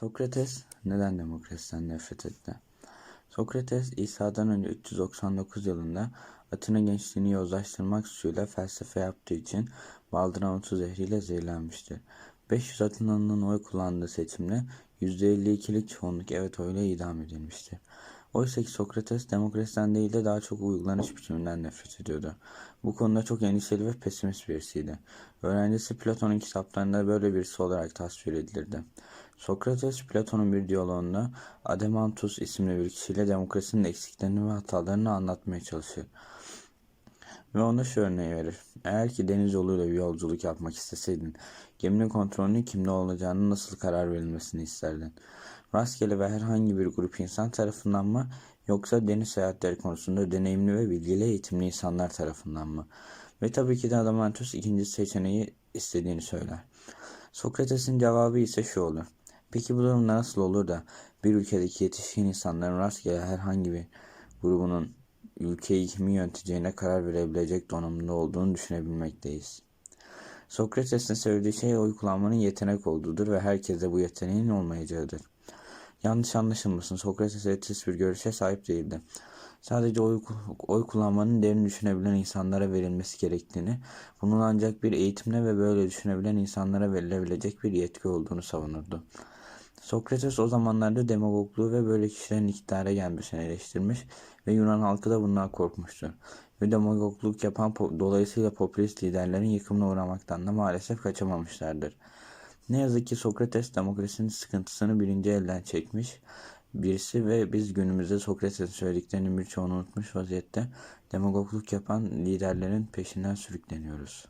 Sokrates neden demokrasiden nefret etti? Sokrates İsa'dan önce 399 yılında Atina gençliğini yozlaştırmak suçuyla felsefe yaptığı için baldıran otu zehriyle zehirlenmiştir. 500 Atinalı'nın oy kullandığı seçimde %52'lik çoğunluk evet oyla idam edilmiştir. Oysa ki Sokrates demokrasiden değil de daha çok uygulanış biçiminden nefret ediyordu. Bu konuda çok endişeli ve pesimist birisiydi. Öğrencisi Platon'un kitaplarında böyle birisi olarak tasvir edilirdi. Sokrates, Platon'un bir diyaloğunda Ademantus isimli bir kişiyle demokrasinin eksiklerini ve hatalarını anlatmaya çalışır. Ve ona şu örneği verir. Eğer ki deniz yoluyla bir yolculuk yapmak isteseydin, geminin kontrolünün kimde olacağını nasıl karar verilmesini isterdin? Rastgele ve herhangi bir grup insan tarafından mı, yoksa deniz seyahatleri konusunda deneyimli ve bilgili eğitimli insanlar tarafından mı? Ve tabii ki de Adamantus ikinci seçeneği istediğini söyler. Sokrates'in cevabı ise şu olur. Peki bu durumda nasıl olur da bir ülkedeki yetişkin insanların rastgele herhangi bir grubunun ülkeyi kimin yöneteceğine karar verebilecek donanımda olduğunu düşünebilmekteyiz. Sokrates'in söylediği şey oy yetenek olduğudur ve herkese bu yeteneğin olmayacağıdır. Yanlış anlaşılmasın Sokrates etkisiz bir görüşe sahip değildi. Sadece oy, oy kullanmanın derin düşünebilen insanlara verilmesi gerektiğini, bunun ancak bir eğitimle ve böyle düşünebilen insanlara verilebilecek bir yetki olduğunu savunurdu. Sokrates o zamanlarda demagogluğu ve böyle kişilerin iktidara gelmesini eleştirmiş ve Yunan halkı da bundan korkmuştur. Ve demagogluk yapan dolayısıyla popülist liderlerin yıkımına uğramaktan da maalesef kaçamamışlardır. Ne yazık ki Sokrates demokrasinin sıkıntısını birinci elden çekmiş birisi ve biz günümüzde Sokrates'in söylediklerinin birçoğunu unutmuş vaziyette demagogluk yapan liderlerin peşinden sürükleniyoruz.